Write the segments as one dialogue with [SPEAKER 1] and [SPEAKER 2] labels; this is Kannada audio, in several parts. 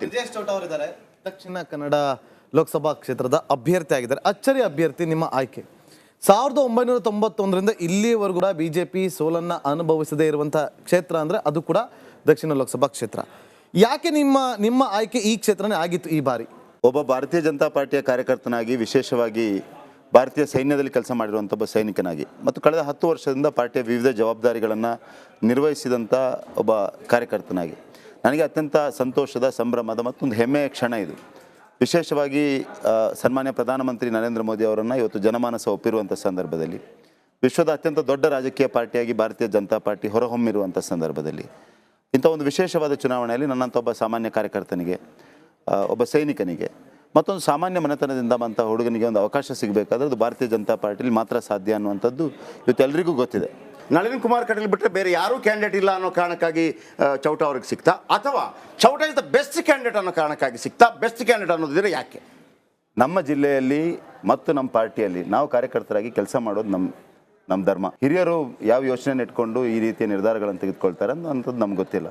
[SPEAKER 1] ಚೌಟ ಅವರಿದ್ದಾರೆ. ದಕ್ಷಿಣ ಕನ್ನಡ ಲೋಕಸಭಾ ಕ್ಷೇತ್ರದ ಅಭ್ಯರ್ಥಿ ಆಗಿದ್ದಾರೆ. ಅಚ್ಚರಿ ಅಭ್ಯರ್ಥಿ ನಿಮ್ಮ ಆಯ್ಕೆ. ಸಾವಿರದ ಒಂಬೈನೂರ ತೊಂಬತ್ತೊಂದರಿಂದ ಇಲ್ಲಿಯವರೆಗೂ ಕೂಡ ಪಿ ಸೋಲನ್ನ ಅನುಭವಿಸದೇ ಇರುವಂತಹ ಕ್ಷೇತ್ರ ಅಂದ್ರೆ ಅದು ಕೂಡ ದಕ್ಷಿಣ ಲೋಕಸಭಾ ಕ್ಷೇತ್ರ. ಯಾಕೆ ನಿಮ್ಮ ನಿಮ್ಮ ಆಯ್ಕೆ ಈ ಕ್ಷೇತ್ರನೇ ಆಗಿತ್ತು ಈ ಬಾರಿ?
[SPEAKER 2] ಒಬ್ಬ ಭಾರತೀಯ ಜನತಾ ಪಾರ್ಟಿಯ ಕಾರ್ಯಕರ್ತನಾಗಿ ವಿಶೇಷವಾಗಿ ಭಾರತೀಯ ಸೈನ್ಯದಲ್ಲಿ ಕೆಲಸ ಮಾಡಿರುವಂಥ ಒಬ್ಬ ಸೈನಿಕನಾಗಿ ಮತ್ತು ಕಳೆದ ಹತ್ತು ವರ್ಷದಿಂದ ಪಾರ್ಟಿಯ ವಿವಿಧ ಜವಾಬ್ದಾರಿಗಳನ್ನು ನಿರ್ವಹಿಸಿದಂಥ ಒಬ್ಬ ಕಾರ್ಯಕರ್ತನಾಗಿ. ನನಗೆ ಅತ್ಯಂತ ಸಂತೋಷದ, ಸಂಭ್ರಮದ ಮತ್ತೊಂದು ಹೆಮ್ಮೆಯ ಕ್ಷಣ ಇದು. ವಿಶೇಷವಾಗಿ ಸನ್ಮಾನ್ಯ ಪ್ರಧಾನಮಂತ್ರಿ ನರೇಂದ್ರ ಮೋದಿ ಅವರನ್ನು ಇವತ್ತು ಜನಮಾನಸ ಒಪ್ಪಿರುವಂಥ ಸಂದರ್ಭದಲ್ಲಿ, ವಿಶ್ವದ ಅತ್ಯಂತ ದೊಡ್ಡ ರಾಜಕೀಯ ಪಾರ್ಟಿಯಾಗಿ ಭಾರತೀಯ ಜನತಾ ಪಾರ್ಟಿ ಹೊರಹೊಮ್ಮಿರುವಂಥ ಸಂದರ್ಭದಲ್ಲಿ, ಇಂಥ ಒಂದು ವಿಶೇಷವಾದ ಚುನಾವಣೆಯಲ್ಲಿ ನನ್ನಂಥ ಒಬ್ಬ ಸಾಮಾನ್ಯ ಕಾರ್ಯಕರ್ತನಿಗೆ ಒಬ್ಬ ಸೈನಿಕನಿಗೆ, ಮತ್ತೊಂದು ಸಾಮಾನ್ಯ ಮನೆತನದಿಂದ ಬಂಥ ಹುಡುಗನಿಗೆ ಒಂದು ಅವಕಾಶ ಸಿಗಬೇಕಾದ್ರೆ ಅದು ಭಾರತೀಯ ಜನತಾ ಪಾರ್ಟಿಲಿ ಮಾತ್ರ ಸಾಧ್ಯ ಅನ್ನುವಂಥದ್ದು ಇವತ್ತು ಎಲ್ರಿಗೂ ಗೊತ್ತಿದೆ.
[SPEAKER 3] ನಳಿನ್ ಕುಮಾರ್ ಕಟೀಲ್ ಬಿಟ್ಟರೆ ಬೇರೆ ಯಾರೂ ಕ್ಯಾಂಡಿಡೇಟ್ ಇಲ್ಲ ಅನ್ನೋ ಕಾರಣಕ್ಕಾಗಿ ಚೌಟ ಅವ್ರಿಗೆ ಸಿಗ್ತಾ ಅಥವಾ Chowta is the best candidate ಅನ್ನೋ ಕಾರಣಕ್ಕಾಗಿ ಸಿಗ್ತಾ ಬೆಸ್ಟ್ ಕ್ಯಾಂಡಿಡೇಟ್ ಅನ್ನೋದಿದ್ರೆ ಯಾಕೆ?
[SPEAKER 2] ನಮ್ಮ ಜಿಲ್ಲೆಯಲ್ಲಿ ಮತ್ತು ನಮ್ಮ ಪಾರ್ಟಿಯಲ್ಲಿ ನಾವು ಕಾರ್ಯಕರ್ತರಾಗಿ ಕೆಲಸ ಮಾಡೋದು ನಮ್ಮ ನಮ್ಮ ಧರ್ಮ. ಹಿರಿಯರು ಯಾವ ಯೋಚನೆ ಇಟ್ಕೊಂಡು ಈ ರೀತಿಯ ನಿರ್ಧಾರಗಳನ್ನು ತೆಗೆದುಕೊಳ್ತಾರೆ ಅನ್ನೋಂಥದ್ದು ನಮ್ಗೆ ಗೊತ್ತಿಲ್ಲ.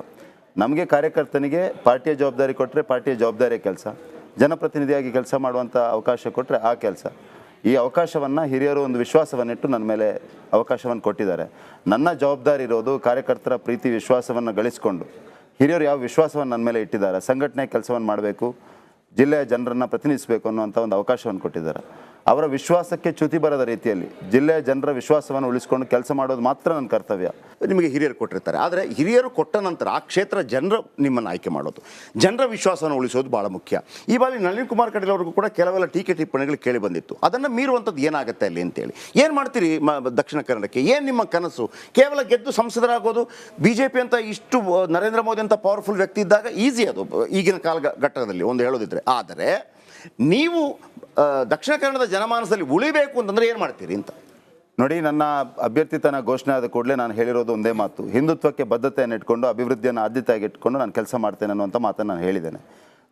[SPEAKER 2] ನಮಗೆ ಕಾರ್ಯಕರ್ತನಿಗೆ ಪಾರ್ಟಿಯ ಜವಾಬ್ದಾರಿ ಕೊಟ್ಟರೆ ಪಾರ್ಟಿಯ ಜವಾಬ್ದಾರಿಯ ಕೆಲಸ. ಜನಪ್ರತಿನಿಧಿಯಾಗಿ ಕೆಲಸ ಮಾಡುವಂಥ ಅವಕಾಶ ಕೊಟ್ಟರೆ ಆ ಕೆಲಸ. ಈ ಅವಕಾಶವನ್ನು ಹಿರಿಯರು ಒಂದು ವಿಶ್ವಾಸವನ್ನಿಟ್ಟು ನನ್ನ ಮೇಲೆ ಅವಕಾಶವನ್ನು ಕೊಟ್ಟಿದ್ದಾರೆ. ನನ್ನ ಜವಾಬ್ದಾರಿ ಇರೋದು ಕಾರ್ಯಕರ್ತರ ಪ್ರೀತಿ, ವಿಶ್ವಾಸವನ್ನು ಗಳಿಸಿಕೊಂಡು ಹಿರಿಯರು ಯಾವ ವಿಶ್ವಾಸವನ್ನು ನನ್ನ ಮೇಲೆ ಇಟ್ಟಿದ್ದಾರೆ, ಸಂಘಟನೆ ಕೆಲಸವನ್ನು ಮಾಡಬೇಕು, ಜಿಲ್ಲೆಯ ಜನರನ್ನು ಪ್ರತಿನಿಧಿಸಬೇಕು ಅನ್ನುವಂಥ ಒಂದು ಅವಕಾಶವನ್ನು ಕೊಟ್ಟಿದ್ದಾರೆ. ಅವರ ವಿಶ್ವಾಸಕ್ಕೆ ಚ್ಯುತಿ ಬರದ ರೀತಿಯಲ್ಲಿ ಜಿಲ್ಲೆಯ ಜನರ ವಿಶ್ವಾಸವನ್ನು ಉಳಿಸ್ಕೊಂಡು ಕೆಲಸ ಮಾಡೋದು ಮಾತ್ರ ನನ್ನ ಕರ್ತವ್ಯ.
[SPEAKER 3] ನಿಮಗೆ ಹಿರಿಯರು ಕೊಟ್ಟಿರ್ತಾರೆ. ಆದರೆ ಹಿರಿಯರು ಕೊಟ್ಟ ನಂತರ ಆ ಕ್ಷೇತ್ರ ಜನರು ನಿಮ್ಮನ್ನು ಆಯ್ಕೆ ಮಾಡೋದು. ಜನರ ವಿಶ್ವಾಸವನ್ನು ಉಳಿಸೋದು ಭಾಳ ಮುಖ್ಯ. ಈ ಬಾರಿ ನಳಿನ್ ಕುಮಾರ್ ಕಟೀಲ್ ಅವ್ರಿಗೂ ಕೂಡ ಕೆಲವೆಲ್ಲ ಟೀಕೆ ಟಿಪ್ಪಣಿಗಳು ಕೇಳಿ ಬಂದಿತ್ತು. ಅದನ್ನು ಮೀರುವಂಥದ್ದು ಏನಾಗುತ್ತೆ ಅಲ್ಲಿ ಅಂತೇಳಿ. ಏನು ಮಾಡ್ತೀರಿ ಮ, ದಕ್ಷಿಣ ಕನ್ನಡಕ್ಕೆ? ಏನು ನಿಮ್ಮ ಕನಸು? ಕೇವಲ ಗೆದ್ದು ಸಂಸದರಾಗೋದು? ಬಿ ಜೆ ಪಿ ಅಂತ ಇಷ್ಟು ನರೇಂದ್ರ ಮೋದಿ ಅಂತ ಪವರ್ಫುಲ್ ವ್ಯಕ್ತಿ ಇದ್ದಾಗ ಈಸಿ ಅದು, ಈಗಿನ ಕಾಲ ಘಟ್ಟದಲ್ಲಿ ಒಂದು ಹೇಳೋದಿದ್ರೆ. ಆದರೆ, ನೀವು ದಕ್ಷಿಣ ಕನ್ನಡದ ಜನಮಾನಸದಲ್ಲಿ ಉಳಿಬೇಕು ಅಂತಂದ್ರೆ ಏನು ಮಾಡ್ತೀರಿ ಅಂತ?
[SPEAKER 2] ನೋಡಿ, ನನ್ನ ಅಭ್ಯರ್ಥಿತನ ಘೋಷಣೆ ಆದ ಕೂಡಲೇ ನಾನು ಹೇಳಿರೋದು ಒಂದೇ ಮಾತು. ಹಿಂದುತ್ವಕ್ಕೆ ಬದ್ಧತೆಯನ್ನು ಇಟ್ಕೊಂಡು ಅಭಿವೃದ್ಧಿಯನ್ನು ಆದ್ಯತೆಯಾಗಿ ಇಟ್ಕೊಂಡು ನಾನು ಕೆಲಸ ಮಾಡ್ತೇನೆ ಅನ್ನುವಂಥ ಮಾತನ್ನು ನಾನು ಹೇಳಿದ್ದೇನೆ.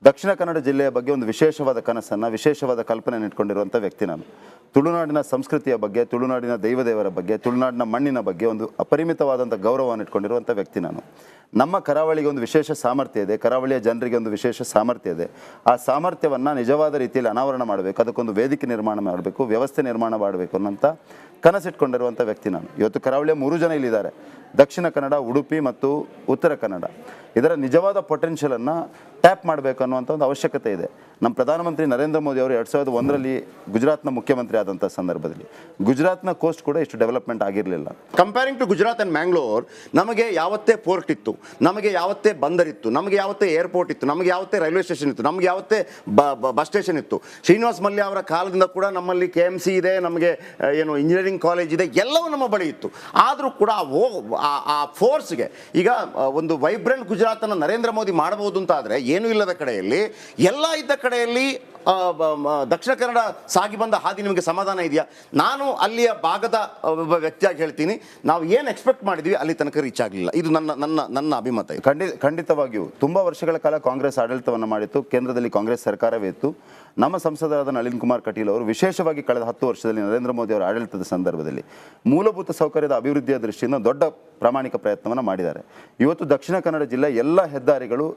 [SPEAKER 2] ದಕ್ಷಿಣ ಕನ್ನಡ ಜಿಲ್ಲೆಯ ಬಗ್ಗೆ ಒಂದು ವಿಶೇಷವಾದ ಕನಸನ್ನು, ವಿಶೇಷವಾದ ಕಲ್ಪನೆಯನ್ನು ಇಟ್ಕೊಂಡಿರುವಂಥ ವ್ಯಕ್ತಿ ನಾನು. ತುಳುನಾಡಿನ ಸಂಸ್ಕೃತಿಯ ಬಗ್ಗೆ, ತುಳುನಾಡಿನ ದೈವದೇವರ ಬಗ್ಗೆ, ತುಳುನಾಡಿನ ಮಣ್ಣಿನ ಬಗ್ಗೆ ಒಂದು ಅಪರಿಮಿತವಾದಂಥ ಗೌರವವನ್ನು ಇಟ್ಕೊಂಡಿರುವಂಥ ವ್ಯಕ್ತಿ ನಾನು. ನಮ್ಮ ಕರಾವಳಿಗೆ ಒಂದು ವಿಶೇಷ ಸಾಮರ್ಥ್ಯ ಇದೆ, ಕರಾವಳಿಯ ಜನರಿಗೆ ಒಂದು ವಿಶೇಷ ಸಾಮರ್ಥ್ಯ ಇದೆ. ಆ ಸಾಮರ್ಥ್ಯವನ್ನು ನಿಜವಾದ ರೀತಿಯಲ್ಲಿ ಅನಾವರಣ ಮಾಡಬೇಕು, ಅದಕ್ಕೊಂದು ವೇದಿಕೆ ನಿರ್ಮಾಣ ಮಾಡಬೇಕು, ವ್ಯವಸ್ಥೆ ನಿರ್ಮಾಣ ಮಾಡಬೇಕು ಅನ್ನೋಂಥ ಕನಸಿಟ್ಕೊಂಡಿರುವಂಥ ವ್ಯಕ್ತಿ ನಾನು. ಇವತ್ತು ಕರಾವಳಿಯ ಮೂರು ಜನ ಇಲ್ಲಿದ್ದಾರೆ. ದಕ್ಷಿಣ ಕನ್ನಡ, ಉಡುಪಿ ಮತ್ತು ಉತ್ತರ ಕನ್ನಡ. ಇದರ ನಿಜವಾದ ಪೊಟೆನ್ಷಿಯಲನ್ನು ಟ್ಯಾಪ್ ಮಾಡಬೇಕು ಅನ್ನುವಂಥ ಒಂದು ಅವಶ್ಯಕತೆ ಇದೆ. ನಮ್ಮ ಪ್ರಧಾನಮಂತ್ರಿ ನರೇಂದ್ರ ಮೋದಿ ಅವರು ಎರಡು ಸಾವಿರದ ಒಂದರಲ್ಲಿ ಗುಜರಾತ್ನ ಮುಖ್ಯಮಂತ್ರಿ ಆದಂಥ ಸಂದರ್ಭದಲ್ಲಿ. ಗುಜರಾತ್ನ ಕೋಸ್ಟ್ ಕೂಡ ಇಷ್ಟು ಡೆವಲಪ್ಮೆಂಟ್ ಆಗಿರಲಿಲ್ಲ.
[SPEAKER 3] Comparing to Gujarat and Mangalore ನಮಗೆ ಯಾವತ್ತೇ ಪೋರ್ಟ್ ಇತ್ತು, ನಮಗೆ ಯಾವತ್ತೇ ಬಂದರ್ ಇತ್ತು, ನಮಗೆ ಯಾವತ್ತೇ ಏರ್ಪೋರ್ಟ್ ಇತ್ತು, ನಮಗೆ ಯಾವತ್ತೇ ರೈಲ್ವೆ ಸ್ಟೇಷನ್ ಇತ್ತು, ನಮಗೆ ಯಾವತ್ತೇ ಬಸ್ ಸ್ಟೇಷನ್ ಇತ್ತು. ಶ್ರೀನಿವಾಸ್ ಮಲ್ಯ ಅವರ ಕಾಲದಿಂದ ಕೂಡ ನಮ್ಮಲ್ಲಿ ಕೆ ಎಂ ಸಿ ಇದೆ, ನಮಗೆ ಏನು ಇಂಜಿನಿಯರಿಂಗ್ ಕಾಲೇಜ್ ಇದೆ, ಎಲ್ಲವೂ ನಮ್ಮ ಬಳಿ ಇತ್ತು. ಆದರೂ ಕೂಡ ಆ ಫೋರ್ಸ್ಗೆ ಈಗ ಒಂದು ವೈಬ್ರೆಂಟ್ ಗುಜರಾತನ್ನು ನರೇಂದ್ರ ಮೋದಿ ಮಾಡಬಹುದು ಅಂತ ಆದರೆ, ಏನೂ ಇಲ್ಲದ ಕಡೆಯಲ್ಲಿ, ಎಲ್ಲ ಇದ್ದ ಕಡೆಯಲ್ಲಿ ದಕ್ಷಿಣ ಕನ್ನಡ ಸಾಗಿ ಬಂದ ಹಾದಿ ನಿಮಗೆ ಸಮಾಧಾನ ಇದೆಯಾ? ನಾನು ಅಲ್ಲಿಯ ಭಾಗದ ಒಬ್ಬ ವ್ಯಕ್ತಿಯಾಗಿ ಹೇಳ್ತೀನಿ. ನಾವು ಏನು ಎಕ್ಸ್ಪೆಕ್ಟ್ ಮಾಡಿದ್ವಿ ಅಲ್ಲಿ ತನಕ ರೀಚ್ ಆಗಲಿಲ್ಲ. ಇದು ನನ್ನ ನನ್ನ ನನ್ನ ಅಭಿಮತ ಇದು.
[SPEAKER 2] ಖಂಡಿ, ಖಂಡಿತವಾಗಿಯೂ, ತುಂಬ ವರ್ಷಗಳ ಕಾಲ ಕಾಂಗ್ರೆಸ್ ಆಡಳಿತವನ್ನು ಮಾಡಿತ್ತು. ಕೇಂದ್ರದಲ್ಲಿ ಕಾಂಗ್ರೆಸ್ ಸರ್ಕಾರವೇ ಇತ್ತು. ನಮ್ಮ ಸಂಸದರಾದ ನಳಿನ್ ಕುಮಾರ್ ಕಟೀಲ್ ಅವರು ವಿಶೇಷವಾಗಿ ಕಳೆದ ಹತ್ತು ವರ್ಷದಲ್ಲಿ ನರೇಂದ್ರ ಮೋದಿ ಅವರ ಆಡಳಿತದ ಸಂದರ್ಭದಲ್ಲಿ ಮೂಲಭೂತ ಸೌಕರ್ಯದ ಅಭಿವೃದ್ಧಿಯ ದೃಷ್ಟಿಯಿಂದ ದೊಡ್ಡ ಪ್ರಾಮಾಣಿಕ ಪ್ರಯತ್ನವನ್ನು ಮಾಡಿದ್ದಾರೆ. ಇವತ್ತು ದಕ್ಷಿಣ ಕನ್ನಡ ಜಿಲ್ಲೆ ಎಲ್ಲ ಹೆದ್ದಾರಿಗಳು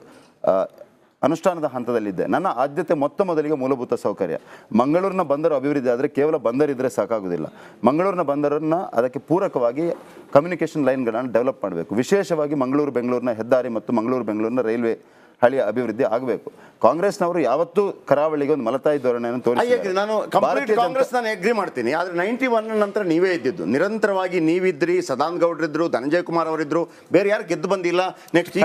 [SPEAKER 2] ಅನುಷ್ಠಾನದ ಹಂತದಲ್ಲಿದ್ದೆ. ನನ್ನ ಆದ್ಯತೆ ಮೊತ್ತ ಮೊದಲಿಗೆ ಮೂಲಭೂತ ಸೌಕರ್ಯ. ಮಂಗಳೂರಿನ ಬಂದರು ಅಭಿವೃದ್ಧಿ ಆದರೆ ಕೇವಲ ಬಂದರು ಇದ್ದರೆ ಸಾಕಾಗುವುದಿಲ್ಲ ಮಂಗಳೂರಿನ ಬಂದರನ್ನು ಅದಕ್ಕೆ ಪೂರಕವಾಗಿ ಕಮ್ಯುನಿಕೇಷನ್ ಲೈನ್ಗಳನ್ನು ಡೆವಲಪ್ ಮಾಡಬೇಕು. ವಿಶೇಷವಾಗಿ ಮಂಗಳೂರು ಬೆಂಗಳೂರಿನ ಹೆದ್ದಾರಿ ಮತ್ತು ಮಂಗಳೂರು ಬೆಂಗಳೂರಿನ ರೈಲ್ವೆ ಹಳಿಯ ಅಭಿವೃದ್ಧಿ ಆಗಬೇಕು. ಕಾಂಗ್ರೆಸ್ನವರು ಯಾವತ್ತೂ ಕರಾವಳಿಗೆ ಒಂದು ಮಲತಾಯಿ ಧೋರಣೆಯನ್ನು ತೋರಿಸಿ.
[SPEAKER 3] ನಾನು ಕಂಪ್ಲೀಟ್ ಕಾಂಗ್ರೆಸ್ ನಾನು ಅಗ್ರಿ ಮಾಡ್ತೀನಿ. ಆದ್ರೆ ನೈಂಟಿ ಒನ್ ನಂತರ ನೀವೇ ಇದ್ದಿದ್ದು. ನಿರಂತರವಾಗಿ ನೀವಿದ್ರಿ ಸದಾನಂದ ಗೌಡ್ರಿದ್ರು ಧನಂಜಯ ಕುಮಾರ್ ಅವರಿದ್ರು ಬೇರೆ ಯಾರು ಗೆದ್ದು ಬಂದಿಲ್ಲ. ನೆಕ್ಸ್ಟ್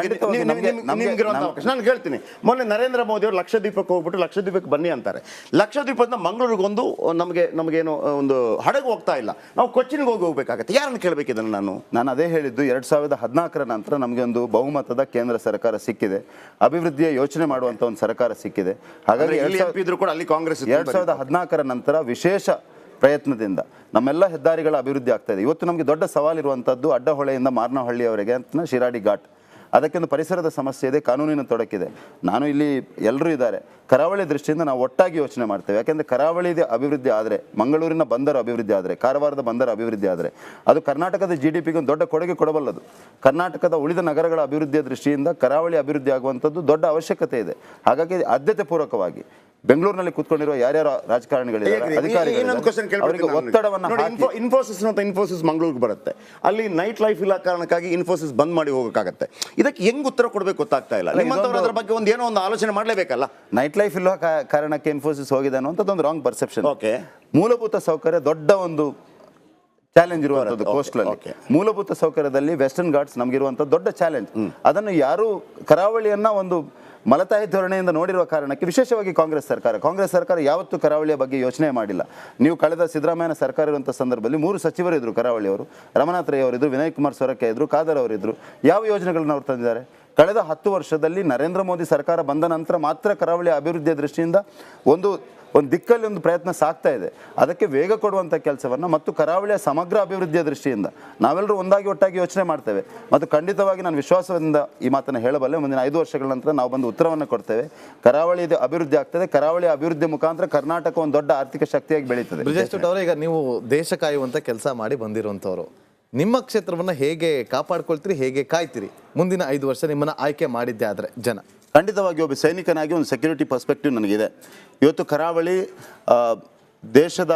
[SPEAKER 3] ನಾನು ಹೇಳ್ತೀನಿ. ಮೊನ್ನೆ ನರೇಂದ್ರ ಮೋದಿ ಅವರು ಲಕ್ಷದ್ವೀಪಕ್ಕೆ ಹೋಗ್ಬಿಟ್ಟು ಲಕ್ಷದ್ವೀಪಕ್ಕೆ ಬನ್ನಿ ಅಂತಾರೆ. ಲಕ್ಷದ್ವೀಪದಿಂದ ಮಂಗಳೂರಿಗೊಂದು ನಮಗೆ ನಮಗೇನು ಒಂದು ಹಡಗು ಹೋಗ್ತಾ ಇಲ್ಲ. ನಾವು ಕೊಚ್ಚಿನ್ಗೆ ಹೋಗಿ ಹೋಗ್ಬೇಕಾಗತ್ತೆ. ಯಾರನ್ನು ಕೇಳಬೇಕು ಇದನ್ನು ನಾನು?
[SPEAKER 2] ನಾನು ಅದೇ ಹೇಳಿದ್ದು ಎರಡ್ ಸಾವಿರದ ಹದಿನಾಲ್ಕರ ನಂತರ ನಮಗೆ ಒಂದು ಬಹುಮತದ ಕೇಂದ್ರ ಸರ್ಕಾರ ಸಿಕ್ಕಿದೆ. ಅಭಿವೃದ್ಧಿಯ ಯೋಚನೆ ಮಾಡುವಂತ ಒಂದು ಸರ್ಕಾರ ಸಿಕ್ಕಿದೆ. ಹಾಗಾಗಿ
[SPEAKER 3] ಇದ್ರು ಕೂಡ ಅಲ್ಲಿ ಕಾಂಗ್ರೆಸ್
[SPEAKER 2] ಎರಡ್ ಸಾವಿರದ ಹದಿನಾಲ್ಕರ ನಂತರ ವಿಶೇಷ ಪ್ರಯತ್ನದಿಂದ ನಮ್ಮೆಲ್ಲ ಹೆದ್ದಾರಿಗಳ ಅಭಿವೃದ್ಧಿ ಆಗ್ತಾ ಇದೆ. ಇವತ್ತು ನಮಗೆ ದೊಡ್ಡ ಸವಾಲಿರುವಂಥದ್ದು ಅಡ್ಡಹೊಳೆಯಿಂದ ಮಾರ್ನಹಳ್ಳಿಯವರೆಗೆ ಅಂತ ಶಿರಾಡಿ ಘಾಟ್. ಅದಕ್ಕೊಂದು ಪರಿಸರದ ಸಮಸ್ಯೆ ಇದೆ, ಕಾನೂನಿನ ತೊಡಕಿದೆ ನಾನು ಇಲ್ಲಿ ಎಲ್ಲರೂ ಇದ್ದಾರೆ. ಕರಾವಳಿ ದೃಷ್ಟಿಯಿಂದ ನಾವು ಒಟ್ಟಾಗಿ ಯೋಚನೆ ಮಾಡ್ತೇವೆ. ಯಾಕೆಂದರೆ ಕರಾವಳಿದ ಅಭಿವೃದ್ಧಿ ಆದರೆ, ಮಂಗಳೂರಿನ ಬಂದರು ಅಭಿವೃದ್ಧಿ ಆದರೆ, ಕಾರವಾರದ ಬಂದರು ಅಭಿವೃದ್ಧಿ ಆದರೆ, ಅದು ಕರ್ನಾಟಕದ ಜಿ ಡಿ ಪಿಗೆ ದೊಡ್ಡ ಕೊಡುಗೆ ಕೊಡಬಲ್ಲದು. ಕರ್ನಾಟಕದ ಉಳಿದ ನಗರಗಳ ಅಭಿವೃದ್ಧಿಯ ದೃಷ್ಟಿಯಿಂದ ಕರಾವಳಿ ಅಭಿವೃದ್ಧಿ ಆಗುವಂಥದ್ದು ದೊಡ್ಡ ಅವಶ್ಯಕತೆ ಇದೆ. ಹಾಗಾಗಿ ಆದ್ಯತೆ ಪೂರ್ವಕವಾಗಿ ಬೆಂಗಳೂರಿನಲ್ಲಿ ಕೂತ್ಕೊಂಡಿರುವ ಯಾರ್ಯಾರು ರಾಜಕಾರಣಿಗಳಿದ್ದಾರೆ ಅವರಿಗೆ ಒತ್ತಡವನ್ನು
[SPEAKER 3] ಇನ್ಫೋಸಿಸ್ ಅಂತ ಇನ್ಫೋಸಿಸ್ ಮಂಗಳೂರಿಗೆ ಬರುತ್ತೆ. ಅಲ್ಲಿ ನೈಟ್ ಲೈಫ್ ಇಲ್ಲ ಕಾರಣಕ್ಕಾಗಿ ಇನ್ಫೋಸಿಸ್ ಬಂದ್ ಮಾಡಿ ಹೋಗಕ್ಕಾಗತ್ತೆ. ಇದಕ್ಕೆ ಹೆಂಗ್ ಉತ್ತರ ಕೊಡ್ಬೇಕು ಗೊತ್ತಾಗ್ತಾ ಇಲ್ಲ. ನಿಮ್ಮಂತವ್ರು ಅದ್ರ ಬಗ್ಗೆ ಒಂದು ಏನೋ ಒಂದು ಆಲೋಚನೆ ಮಾಡಲೇಬೇಕಲ್ಲ?
[SPEAKER 2] ನೈಟ್ ಲೈಫ್ ಇಲ್ಲ ಕಾರಣಕ್ಕೆ ಇನ್ಫೋಸಿಸ್ ಹೋಗಿದೆ ಒಂದು ರಾಂಗ್ ಪರ್ಸೆಪ್ಷನ್
[SPEAKER 3] ಓಕೆ
[SPEAKER 2] ಮೂಲಭೂತ ಸೌಕರ್ಯ ದೊಡ್ಡ ಒಂದು ಚಾಲೆಂಜ್ ಇರುವಂತದ್ದು
[SPEAKER 3] ಕೋಸ್ಟ್ಲಲ್ಲಿ
[SPEAKER 2] ಕೋಸ್ಟಲ್ ಮೂಲಭೂತ ಸೌಕರ್ಯದಲ್ಲಿ ವೆಸ್ಟರ್ನ್ ಘಾಟ್ಸ್ ನಮಗಿರುವಂಥ ದೊಡ್ಡ ಚಾಲೆಂಜ್ ಅದನ್ನು ಯಾರು ಕರಾವಳಿಯನ್ನ ಒಂದು ಮಲತಾಯಿ ಧೋರಣೆಯಿಂದ ನೋಡಿರುವ ಕಾರಣಕ್ಕೆ ವಿಶೇಷವಾಗಿ ಕಾಂಗ್ರೆಸ್ ಸರ್ಕಾರ. ಕಾಂಗ್ರೆಸ್ ಸರ್ಕಾರ ಯಾವತ್ತೂ ಕರಾವಳಿಯ ಬಗ್ಗೆ ಯೋಚನೆ ಮಾಡಿಲ್ಲ. ನೀವು ಕಳೆದ ಸಿದ್ದರಾಮಯ್ಯ ಸರ್ಕಾರ ಇರುವಂಥ ಸಂದರ್ಭದಲ್ಲಿ ಮೂರು ಸಚಿವರು ಇದ್ರು ಕರಾವಳಿಯವರು ರಮನಾಥ್ ರೈ ಅವರಿದ್ರು ವಿನಯ್ ಕುಮಾರ್ ಸೊರಕೆ ಇದ್ರು ಖಾದರ್ ಅವರಿದ್ರು ಯಾವ ಯೋಜನೆಗಳನ್ನು ಅವ್ರು ತಂದಿದ್ದಾರೆ? ಕಳೆದ ಹತ್ತು ವರ್ಷದಲ್ಲಿ ನರೇಂದ್ರ ಮೋದಿ ಸರ್ಕಾರ ಬಂದ ನಂತರ ಮಾತ್ರ ಕರಾವಳಿ ಅಭಿವೃದ್ಧಿಯ ದೃಷ್ಟಿಯಿಂದ ಒಂದು ಒಂದು ದಿಕ್ಕಲ್ಲಿ ಒಂದು ಪ್ರಯತ್ನ ಸಾಗ್ತಾ ಇದೆ. ಅದಕ್ಕೆ ವೇಗ ಕೊಡುವಂಥ ಕೆಲಸವನ್ನು ಮತ್ತು ಕರಾವಳಿಯ ಸಮಗ್ರ ಅಭಿವೃದ್ಧಿಯ ದೃಷ್ಟಿಯಿಂದ ನಾವೆಲ್ಲರೂ ಒಂದಾಗಿ ಒಟ್ಟಾಗಿ ಯೋಚನೆ ಮಾಡ್ತೇವೆ. ಮತ್ತು ಖಂಡಿತವಾಗಿ ನಾನು ವಿಶ್ವಾಸದಿಂದ ಈ ಮಾತನ್ನು ಹೇಳಬಲ್ಲೆ, ಮುಂದಿನ ಐದು ವರ್ಷಗಳ ನಂತರ ನಾವು ಬಂದು ಉತ್ತರವನ್ನು ಕೊಡ್ತೇವೆ. ಕರಾವಳಿ ಅಭಿವೃದ್ಧಿ ಆಗ್ತದೆ. ಕರಾವಳಿ ಅಭಿವೃದ್ಧಿ ಮುಖಾಂತರ ಕರ್ನಾಟಕ ಒಂದು ದೊಡ್ಡ ಆರ್ಥಿಕ ಶಕ್ತಿಯಾಗಿ ಬೆಳೀತದೆ.
[SPEAKER 1] ಈಗ ನೀವು ದೇಶ ಕಾಯುವಂಥ ಕೆಲಸ ಮಾಡಿ ಬಂದಿರುವಂಥವ್ರು ನಿಮ್ಮ ಕ್ಷೇತ್ರವನ್ನು ಹೇಗೆ ಕಾಪಾಡ್ಕೊಳ್ತೀರಿ, ಹೇಗೆ ಕಾಯ್ತೀರಿ? ಮುಂದಿನ ಐದು ವರ್ಷ ನಿಮ್ಮನ್ನು ಆಯ್ಕೆ ಮಾಡಿದ್ದೆ ಆದರೆ ಜನ.
[SPEAKER 2] ಖಂಡಿತವಾಗಿ ಒಬ್ಬ ಸೈನಿಕನಾಗಿ ಒಂದು ಸೆಕ್ಯೂರಿಟಿ ಪರ್ಸ್ಪೆಕ್ಟಿವ್ ನನಗಿದೆ. ಇವತ್ತು ಕರಾವಳಿ ದೇಶದ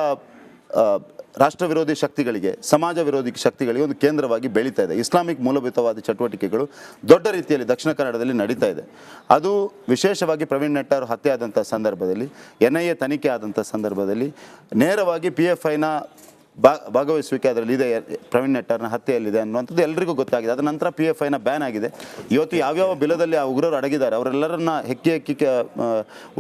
[SPEAKER 2] ರಾಷ್ಟ್ರ ವಿರೋಧಿ ಶಕ್ತಿಗಳಿಗೆ, ಸಮಾಜ ವಿರೋಧಿ ಶಕ್ತಿಗಳಿಗೆ ಒಂದು ಕೇಂದ್ರವಾಗಿ ಬೆಳೀತಾ ಇದೆ. ಇಸ್ಲಾಮಿಕ್ ಮೂಲಭೂತವಾದ ಚಟುವಟಿಕೆಗಳು ದೊಡ್ಡ ರೀತಿಯಲ್ಲಿ ದಕ್ಷಿಣ ಕನ್ನಡದಲ್ಲಿ ನಡೀತಾ ಇದೆ. ಅದು ವಿಶೇಷವಾಗಿ ಪ್ರವೀಣ್ ನೆಟ್ಟಾರ್ ಹತ್ಯೆ ಆದಂಥ ಸಂದರ್ಭದಲ್ಲಿ, ಎನ್ ಐ ಎ ತನಿಖೆ ಆದಂಥ ಸಂದರ್ಭದಲ್ಲಿ, ನೇರವಾಗಿ ಪಿ ಎಫ್ ಐನ ಭಾಗವಹಿಸುವಿಕೆ ಅದರಲ್ಲಿ ಇದೆ, ಪ್ರವೀಣ್ ನೆಟ್ಟರ್ನ ಹತ್ಯೆಯಲ್ಲಿದೆ ಅನ್ನುವಂಥದ್ದು ಎಲ್ಲರಿಗೂ ಗೊತ್ತಾಗಿದೆ. ಅದರ ನಂತರ ಪಿ ಎಫ್ ಐನ ಬ್ಯಾನ್ ಆಗಿದೆ. ಇವತ್ತು ಯಾವ್ಯಾವ ಬಿಲದಲ್ಲಿ ಆ ಉಗ್ರರು ಅಡಗಿದ್ದಾರೆ, ಅವರೆಲ್ಲರನ್ನ ಹೆಕ್ಕಿ ಹೆಕ್ಕಿ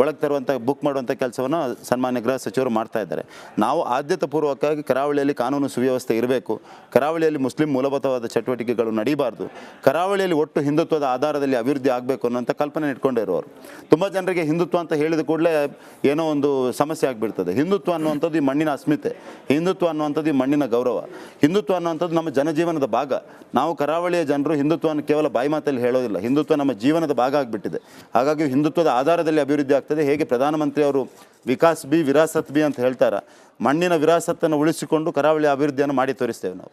[SPEAKER 2] ಒಳಗೆ ತರುವಂಥ ಬುಕ್ ಮಾಡುವಂಥ ಕೆಲಸವನ್ನು ಸನ್ಮಾನ್ಯ ಗೃಹ ಸಚಿವರು ಮಾಡ್ತಾ ಇದ್ದಾರೆ. ನಾವು ಆದ್ಯತೆ ಪೂರ್ವಕವಾಗಿ ಕರಾವಳಿಯಲ್ಲಿ ಕಾನೂನು ಸುವ್ಯವಸ್ಥೆ ಇರಬೇಕು. ಕರಾವಳಿಯಲ್ಲಿ ಮುಸ್ಲಿಂ ಮೂಲಭೂತವಾದ ಚಟುವಟಿಕೆಗಳು ನಡೀಬಾರ್ದು. ಕರಾವಳಿಯಲ್ಲಿ ಒಟ್ಟು ಹಿಂದುತ್ವದ ಆಧಾರದಲ್ಲಿ ಅಭಿವೃದ್ಧಿ ಆಗಬೇಕು ಅನ್ನೋಂಥ ಕಲ್ಪನೆ ಇಟ್ಕೊಂಡಿರುವವರು ತುಂಬ ಜನರಿಗೆ ಹಿಂದುತ್ವ ಅಂತ ಹೇಳಿದ ಕೂಡಲೇ ಏನೋ ಒಂದು ಸಮಸ್ಯೆ ಆಗಿಬಿಡ್ತದೆ. ಹಿಂದುತ್ವ ಅನ್ನುವಂಥದ್ದು ಈ ಮಣ್ಣಿನ ಅಸ್ಮಿತೆ. ಹಿಂದುತ್ವ ಅನ್ನುವಂಥದ್ದು ಈ ಮಣ್ಣಿನ ಗೌರವ. ಹಿಂದುತ್ವ ಅನ್ನುವಂಥದ್ದು ನಮ್ಮ ಜನಜೀವನದ ಭಾಗ. ನಾವು ಕರಾವಳಿಯ ಜನರು ಹಿಂದುತ್ವವನ್ನು ಕೇವಲ ಬಾಯಿ ಮಾತಲ್ಲಿ ಹೇಳೋದಿಲ್ಲ. ಹಿಂದುತ್ವ ನಮ್ಮ ಜೀವನದ ಭಾಗ ಆಗಿಬಿಟ್ಟಿದೆ. ಹಾಗಾಗಿ ಹಿಂದುತ್ವದ ಆಧಾರದಲ್ಲಿ ಅಭಿವೃದ್ಧಿ ಆಗ್ತದೆ. ಹೇಗೆ ಪ್ರಧಾನಮಂತ್ರಿ ಅವರು ವಿಕಾಸ್ ಬಿ ವಿರಾಸತ್ ಬಿ ಅಂತ ಹೇಳ್ತಾರೆ, ಮಣ್ಣಿನ ವಿರಾಸತ್ತನ್ನು ಉಳಿಸಿಕೊಂಡು ಕರಾವಳಿ ಅಭಿವೃದ್ಧಿಯನ್ನು ಮಾಡಿ ತೋರಿಸ್ತೇವೆ ನಾವು.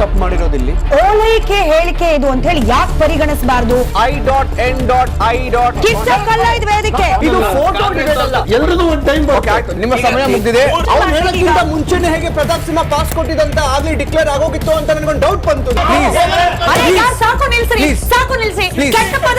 [SPEAKER 4] ಯಾರು ಮಾಡಿರೋದು ಇಲ್ಲಿ
[SPEAKER 5] ಓಲೈಕೆ ಹೇಳಿಕೆ ಇದು ಅಂತ ಹೇಳಿ ಯಾಕೆ ಪರಿಗಣಿಸಬಾರದು?
[SPEAKER 4] I dot N dot I dot
[SPEAKER 5] ಕಿಚ್ಚಕ್ಕಲ್ಲ ಇದು ವೇದಿಕೆ
[SPEAKER 4] ಇದು ಫೋಟೋ
[SPEAKER 1] ಎಲ್ರದ್ದು ಒಂದು ಟೈಮ್
[SPEAKER 4] ನಿಮ್ಮ ಸಮಯ ಮುಗಿದಿದೆ. ಅವ್ರು ಹೇಳೋಕ್ಕಿಂತ ಮುಂಚೆನೆ ಹೇಗೆ ಪ್ರತಾಪ್ ಸಿಂಹ ಪಾಸ್ ಕೊಟ್ಟಿದಂತ ಆಗ್ಲಿ ಡಿಕ್ಲೇರ್ ಆಗೋಗಿತ್ತು ಅಂತ ನನಗೊಂದು ಡೌಟ್ ಬಂತು. ಪ್ಲೀಸ್
[SPEAKER 5] ಅರೆ ಯಾರ್ ಸಾಕು
[SPEAKER 4] ನಿಲ್ಸಿ
[SPEAKER 5] ಸಾಕು ನಿಲ್ಸಿ. ಕೆಟ್ಟ ಪದ